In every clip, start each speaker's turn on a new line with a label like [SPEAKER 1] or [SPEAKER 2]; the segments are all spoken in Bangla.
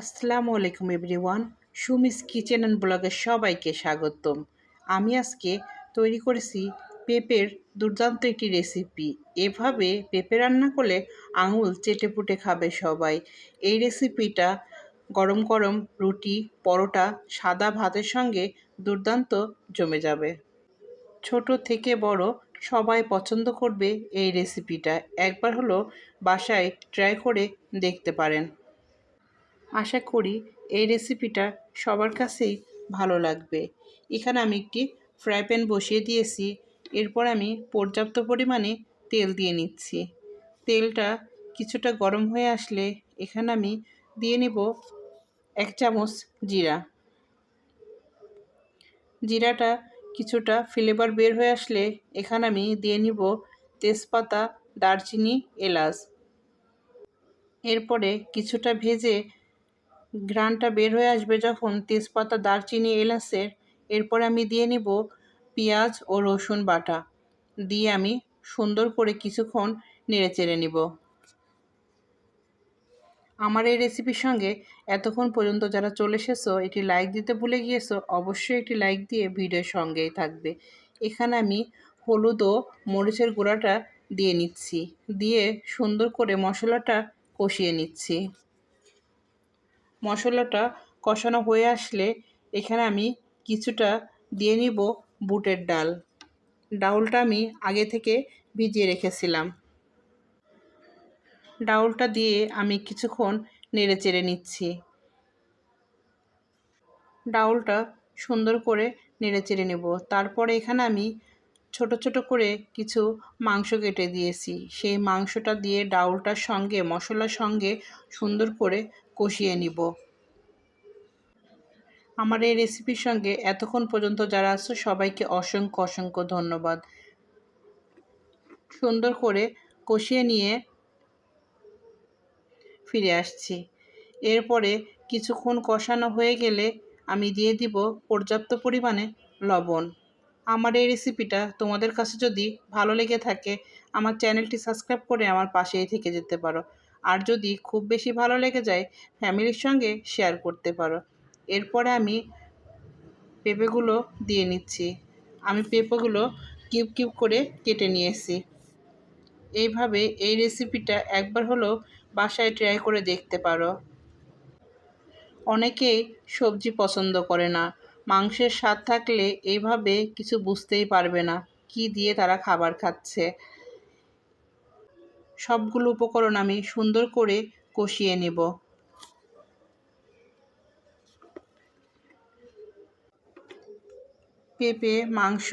[SPEAKER 1] আসসালামু আলাইকুম এভরিওয়ান। সুমিস কিচেন অ্যান্ড ব্লগের সবাইকে স্বাগতম। আমি আজকে তৈরি করেছি পেঁপের দুর্দান্ত একটি রেসিপি। এভাবে পেঁপে রান্না করলে আঙুল চেটে পুটে খাবে সবাই। এই রেসিপিটা গরম গরম রুটি, পরোটা, সাদা ভাতের সঙ্গে দুর্দান্ত জমে যাবে। ছোট থেকে বড় সবাই পছন্দ করবে এই রেসিপিটা। একবার হলো বাসায় ট্রাই করে দেখতে পারেন। আশা করি এই রেসিপিটা সবার কাছেই ভালো লাগবে। এখানে আমি একটি ফ্রাই প্যান বসিয়ে দিয়েছি। এরপর আমি পর্যাপ্ত পরিমাণে তেল দিয়ে নিচ্ছি। তেলটা কিছুটা গরম হয়ে আসলে এখানে আমি দিয়ে নেব এক চামচ জিরা। জিরাটা কিছুটা ফ্লেভার বের হয়ে আসলে এখানে আমি দিয়ে নিব তেজপাতা, দারচিনি, এলাচ। এরপরে কিছুটা ভেজে গ্রানটা বের হয়ে আসবে যখন তেজপাতা, দারচিনি, এলাচের। এরপরে আমি দিয়ে নিব পেঁয়াজ ও রসুন বাটা। দিয়ে আমি সুন্দর করে কিছুক্ষণ নেড়ে চেড়ে নিব। আমার এই রেসিপির সঙ্গে এতক্ষণ পর্যন্ত যারা চলে এসেছ, এটি লাইক দিতে ভুলে গিয়েছো, অবশ্যই একটি লাইক দিয়ে ভিডিওর সঙ্গেই থাকবে। এখানে আমি হলুদ ও মরিচের গুঁড়াটা দিয়ে নিচ্ছি। দিয়ে সুন্দর করে মশলাটা কষিয়ে নিচ্ছি। মশলাটা কষানো হয়ে আসলে এখানে আমি কিছুটা দিয়ে নিব বুটের ডাল। ডাউলটা আমি আগে থেকে ভিজিয়ে রেখেছিলাম। ডাউলটা দিয়ে আমি কিছুক্ষণ নেড়ে চেড়ে নিচ্ছি। ডাউলটা সুন্দর করে নেড়ে চেড়ে নেব। তারপরে এখানে আমি ছোট ছোট করে কিছু মাংস কেটে দিয়েছি। সেই মাংসটা দিয়ে ডাউলটার সঙ্গে, মশলার সঙ্গে সুন্দর করে কষিয়ে নিব। আমার এই রেসিপির সঙ্গে এতক্ষণ পর্যন্ত যারা আসছো সবাইকে অসংখ্য অসংখ্য ধন্যবাদ। সুন্দর করে কষিয়ে নিয়ে ফিরে আসছি। এরপরে কিছুক্ষণ কষানো হয়ে গেলে আমি দিয়ে দিব পর্যাপ্ত পরিমাণে লবণ। আমার এই রেসিপিটা তোমাদের কাছে যদি ভালো লেগে থাকে, আমার চ্যানেলটি সাবস্ক্রাইব করে আমার পাশেই থেকে যেতে পারো। আর যদি খুব বেশি ভালো লেগে যায়, ফ্যামিলির সঙ্গে শেয়ার করতে পারো। এরপরে আমি পেঁপেগুলো দিয়ে নিচ্ছি। আমি পেঁপেগুলো কিউব কিউব করে কেটে নিয়েছি। এইভাবে এই রেসিপিটা একবার হলেও বাসায় ট্রাই করে দেখতে পারো। অনেকেই সবজি পছন্দ করে না। মাংসের স্বাদ থাকলে এইভাবে কিছু বুঝতেই পারবে না, কি দিয়ে তারা খাবার খাচ্ছে। সবগুলো উপকরণ আমি সুন্দর করে কষিয়ে নেব। পেঁপে, মাংস,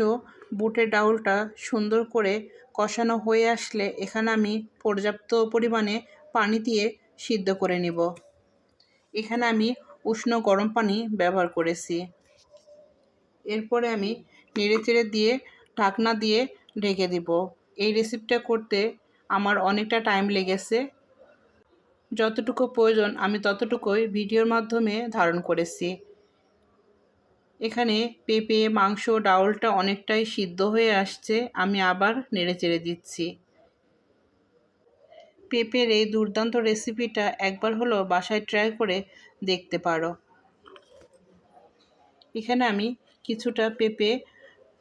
[SPEAKER 1] বুটের ডাউলটা সুন্দর করে কষানো হয়ে আসলে এখানে আমি পর্যাপ্ত পরিমাণে পানি দিয়ে সিদ্ধ করে নিব। এখানে আমি উষ্ণ গরম পানি ব্যবহার করেছি। এরপরে আমি নেড়ে চেড়ে দিয়ে ঢাকনা দিয়ে ঢেকে দিব। এই রেসিপিটা করতে আমার অনেকটা টাইম লেগেছে। যতটুকু প্রয়োজন, আমি ততটুকুই ভিডিওর মাধ্যমে ধারণ করেছি। এখানে পেঁপে, মাংস, ডাউলটা অনেকটাই সিদ্ধ হয়ে আসছে, আমি আবার নেড়ে চেড়ে দিচ্ছি। পেঁপের এই দুর্দান্ত রেসিপিটা একবার হলো বাসায় ট্রাই করে দেখতে পারো। এখানে আমি কিছুটা পেঁপে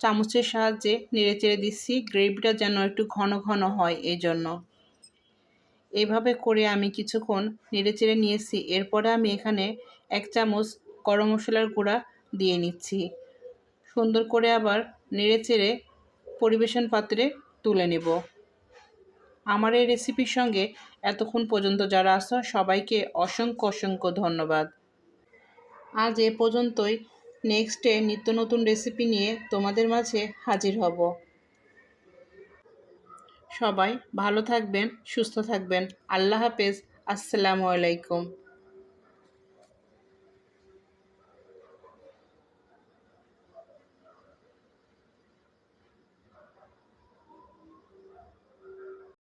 [SPEAKER 1] চামচের সাহায্যে নেড়ে চেড়ে দিচ্ছি। গ্রেভিটা যেন একটু ঘন ঘন হয় এই জন্য এভাবে করে আমি কিছুক্ষণ নেড়ে চেড়ে নিয়েছি। এরপরে আমি এখানে এক চামচ গরম মশলার গুঁড়া দিয়ে নিচ্ছি। সুন্দর করে আবার নেড়ে চেড়ে পরিবেশন পাত্রে তুলে নেব। আমার এই রেসিপির সঙ্গে এতক্ষণ পর্যন্ত যারা আসো সবাইকে অসংখ্য অসংখ্য ধন্যবাদ। আজ এ পর্যন্তই। নেক্সটে নিত্য নতুন রেসিপি নিয়ে তোমাদের মাঝে হাজির হব। সবাই ভালো থাকবেন, সুস্থ থাকবেন। আল্লাহ হাফেজ। আসসালামু আলাইকুম।